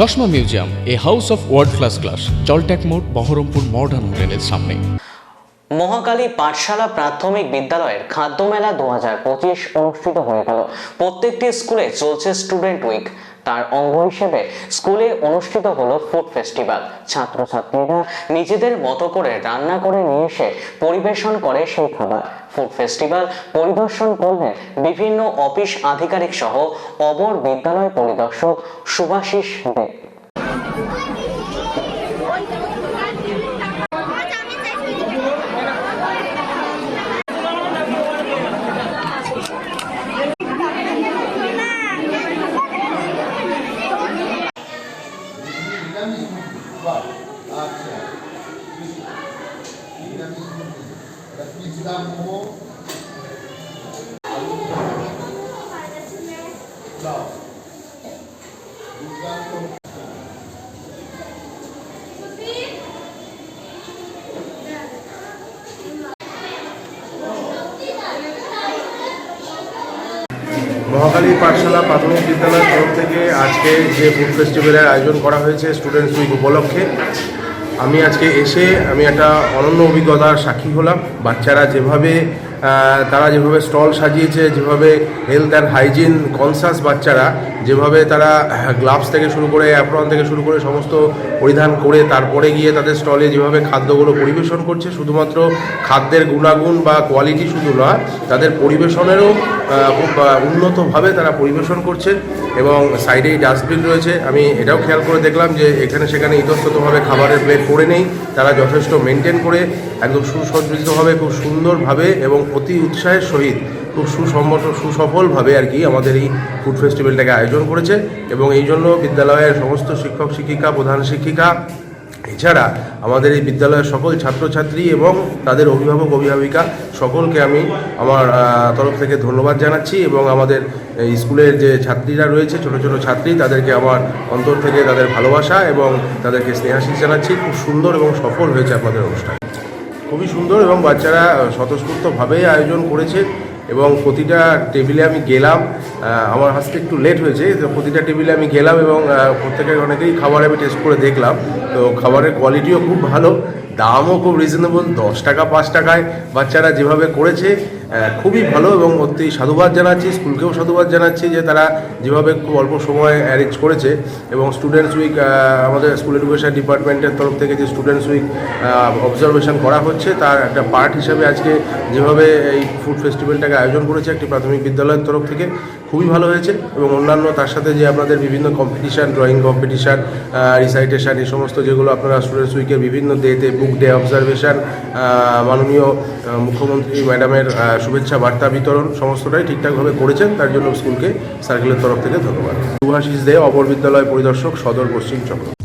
চশমা museum, a house of world class class জলট্যাক মোড়, Berhampore modern হোটেলের সামনে। মহাকালী পাঠশালা প্রাথমিক বিদ্যালয়ের খাদ্য মেলা দু হাজার পঁচিশ অনুষ্ঠিত হয়ে গেল। প্রত্যেকটি স্কুলে চলছে স্টুডেন্ট উইক তার অঙ্গ হিসেবে স্কুলে অনুষ্ঠিত হলো ফুড ফেস্টিভ্যাল ছাত্রছাত্রীরা নিজেদের মতো করে রান্না করে নিয়ে এসে পরিবেশন করে সেই খাবার। ফুড ফেস্টিভ্যাল পরিদর্শন করলেন বিভিন্ন অফিস আধিকারিক সহ অবর বিদ্যালয় পরিদর্শক সুভাশিস দেব মহাকালী পাঠশালা প্রাথমিক বিদ্যালয়ের তরফ থেকে আজকে যে ফুড ফেস্টিভ্যালের আয়োজন করা হয়েছে স্টুডেন্টস উইক উপলক্ষে আমি আজকে এসে আমি একটা অনন্য অভিজ্ঞতার সাক্ষী হলাম। বাচ্চারা যেভাবে তারা যেভাবে স্টল সাজিয়েছে, যেভাবে হেলথ অ্যান্ড হাইজিন কনসাস বাচ্চারা, যেভাবে তারা গ্লাভস থেকে শুরু করে অ্যাপ্রন থেকে শুরু করে সমস্ত পরিধান করে তারপরে গিয়ে তাদের স্টলে যেভাবে খাদ্যগুলো পরিবেশন করছে, শুধুমাত্র খাদ্যের গুণাগুণ বা কোয়ালিটি শুধু নয়, তাদের পরিবেশনেরও খুব উন্নতভাবে তারা পরিবেশন করছে এবং সাইডেই ডাস্টবিন রয়েছে। আমি এটাও খেয়াল করে দেখলাম যে এখানে সেখানে ইতস্ততভাবে খাবারের প্লেট করে নেই, তারা যথেষ্ট মেনটেন করে, একদম সুসজ্জিতভাবে, খুব সুন্দরভাবে এবং অতি উৎসাহের সহিত খুব সুসম্মত সুসফলভাবে আর কি আমাদের এই ফুড ফেস্টিভ্যালটাকে আয়োজন করেছে এবং এই জন্য বিদ্যালয়ের সমস্ত শিক্ষক, শিক্ষিকা, প্রধান শিক্ষিকা, এছাড়া আমাদের এই বিদ্যালয়ের সকল ছাত্রছাত্রী এবং তাদের অভিভাবক, অভিভাবিকা সকলকে আমি আমার তরফ থেকে ধন্যবাদ জানাচ্ছি এবং আমাদের স্কুলের যে ছাত্রীরা রয়েছে, ছোট ছোট ছাত্রী, তাদেরকে আমার অন্তর থেকে তাদের ভালোবাসা এবং তাদেরকে স্নেহাশিস জানাচ্ছি। খুব সুন্দর এবং সফল হয়েছে আপনাদের অনুষ্ঠান। খুবই সুন্দর এবং বাচ্চারা স্বতঃস্ফূর্তভাবেই আয়োজন করেছে এবং প্রতিটা টেবিলে আমি গেলাম। আমার হাসতে একটু লেট হয়েছে, তো প্রতিটা টেবিলে আমি গেলাম এবং প্রত্যেকের অনেকেই খাবার আমি টেস্ট করে দেখলাম। তো খাবারের কোয়ালিটিও খুব ভালো, দামও খুব রিজনেবল দশ টাকা, পাঁচ টাকায় বাচ্চারা যেভাবে করেছে খুবই ভালো এবং অতি সাধুবাদ জানাচ্ছি, স্কুলকেও সাধুবাদ জানাচ্ছি যে তারা যেভাবে খুব অল্প সময় অ্যারেঞ্জ করেছে এবং স্টুডেন্টস উইক আমাদের স্কুল এডুকেশন ডিপার্টমেন্টের তরফ থেকে যে স্টুডেন্টস উইক অবজারভেশন করা হচ্ছে, তার একটা পার্ট হিসাবে আজকে যেভাবে এই ফুড ফেস্টিভ্যালটাকে আয়োজন করেছে একটি প্রাথমিক বিদ্যালয়ের তরফ থেকে খুবই ভালো হয়েছে এবং অন্যান্য তার সাথে যে আপনাদের বিভিন্ন কম্পিটিশান ড্রয়িং কম্পিটিশান রিসাইটেশান এই সমস্ত যেগুলো আপনারা স্টুডেন্টস উইকের বিভিন্ন ডেতে বুক ডে অবজারভেশান মাননীয় মুখ্যমন্ত্রী ম্যাডামের শুভেচ্ছা, বার্তা বিতরণ, সমস্তটাই ঠিকঠাকভাবে করেছেন। তার জন্য স্কুলকে সার্কেলের তরফ থেকে ধন্যবাদ। সুভাষিস দে, অপর বিদ্যালয় পরিদর্শক সদর পশ্চিম চক্র।